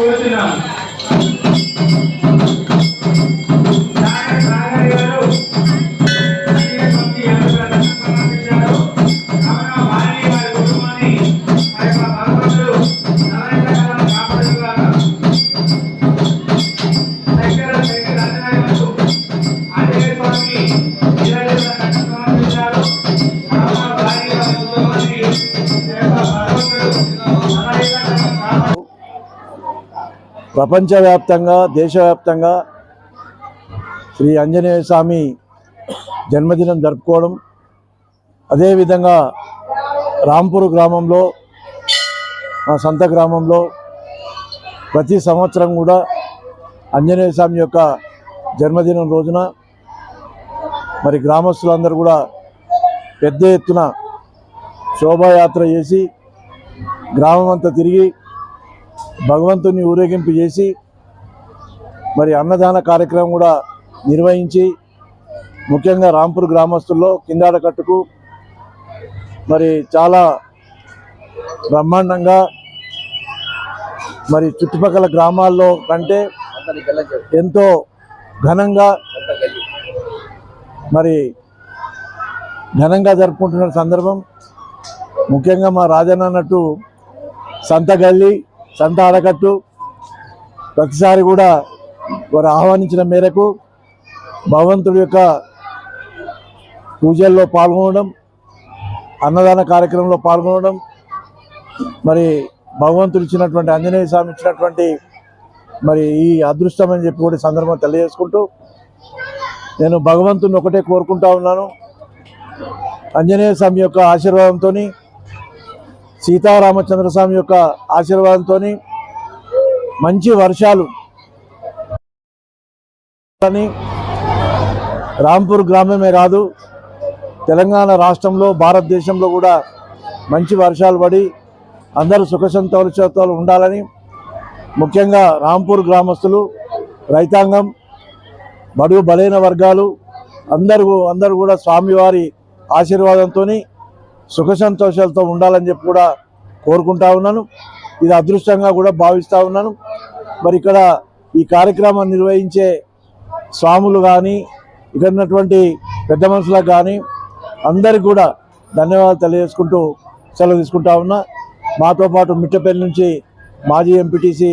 కోరుతున్నాం ప్రపంచవ్యాప్తంగా దేశవ్యాప్తంగా శ్రీ ఆంజనేయ స్వామి జన్మదినం జరుపుకోవడం అదేవిధంగా రాంపూర్ గ్రామంలో మా సొంత గ్రామంలో ప్రతి సంవత్సరం కూడా ఆంజనేయ స్వామి యొక్క జన్మదినం రోజున మరి గ్రామస్తులందరూ కూడా పెద్ద ఎత్తున శోభాయాత్ర చేసి గ్రామం అంతా తిరిగి భగవంతుని ఊరేగింపు చేసి మరి అన్నదాన కార్యక్రమం కూడా నిర్వహించి ముఖ్యంగా రాంపూర్ గ్రామస్తుల్లో కిందాడకట్టుకు మరి చాలా బ్రహ్మాండంగా మరి చుట్టుపక్కల గ్రామాల్లో కంటే ఎంతో ఘనంగా మరి ఘనంగా జరుపుకుంటున్న సందర్భం ముఖ్యంగా మా రాజన్న అన్నట్టు సంతగల్లి సంత ఆడకట్టు ప్రతిసారి కూడా వారు ఆహ్వానించిన మేరకు భగవంతుడి యొక్క పూజల్లో పాల్గొనడం అన్నదాన కార్యక్రమంలో పాల్గొనడం మరి భగవంతుడు ఇచ్చినటువంటి ఆంజనేయ స్వామి ఇచ్చినటువంటి మరి ఈ అదృష్టం అని చెప్పి కూడా సందర్భం తెలియజేసుకుంటూ నేను భగవంతుని ఒకటే కోరుకుంటా ఉన్నాను. ఆంజనేయ స్వామి యొక్క ఆశీర్వాదంతో సీతారామచంద్రస్వామి యొక్క ఆశీర్వాదంతో మంచి వర్షాలు అని రాంపూర్ గ్రామమే కాదు తెలంగాణ రాష్ట్రంలో భారతదేశంలో కూడా మంచి వర్షాలు పడి అందరూ సుఖ సంతోషాలు ఉండాలని ముఖ్యంగా రాంపూర్ గ్రామస్తులు రైతాంగం బడుగు బలైన వర్గాలు అందరూ అందరూ కూడా స్వామివారి ఆశీర్వాదంతో సుఖ సంతోషాలతో ఉండాలని చెప్పి కూడా కోరుకుంటా ఉన్నాను. ఇది అదృష్టంగా కూడా భావిస్తూ ఉన్నాను. మరి ఇక్కడ ఈ కార్యక్రమాన్ని నిర్వహించే స్వాములు కానీ ఇక్కడ ఉన్నటువంటి పెద్ద మనుషులకు కానీ అందరికి కూడా ధన్యవాదాలు తెలియజేసుకుంటూ సెలవు తీసుకుంటా ఉన్నా. మాతో పాటు మిట్టపల్లి నుంచి మాజీ ఎంపీటీసీ